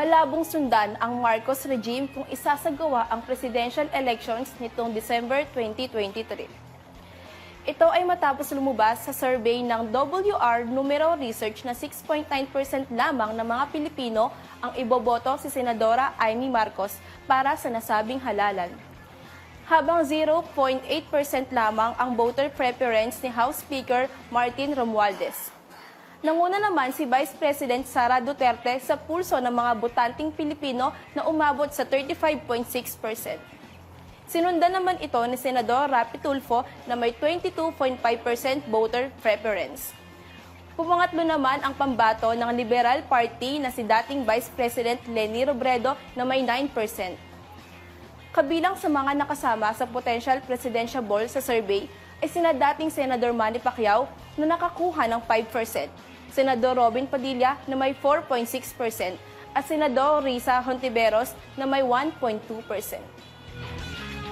malabong sundan ang Marcos regime kung isasagawa ang presidential elections nitong December 2023. Ito ay matapos lumabas sa survey ng WR Numero Research na 6.9% lamang ng mga Pilipino ang iboboto si Senadora Amy Marcos para sa nasabing halalan. Habang 0.8% lamang ang voter preference ni House Speaker Martin Romualdez. Nanguna naman si Vice President Sara Duterte sa pulso ng mga botanting Pilipino na umabot sa 35.6%. Sinundan naman ito ni Senador Rapi Tulfo na may 22.5% voter preference. Pumangatlo naman ang pambato ng Liberal Party na si dating Vice President Leni Robredo na may 9%. Kabilang sa mga nakasama sa potential presidential ball sa survey ay sina dating Senador Manny Pacquiao na nakakuha ng 5%, Senador Robin Padilla na may 4.6% at Senador Risa Hontiveros na may 1.2%.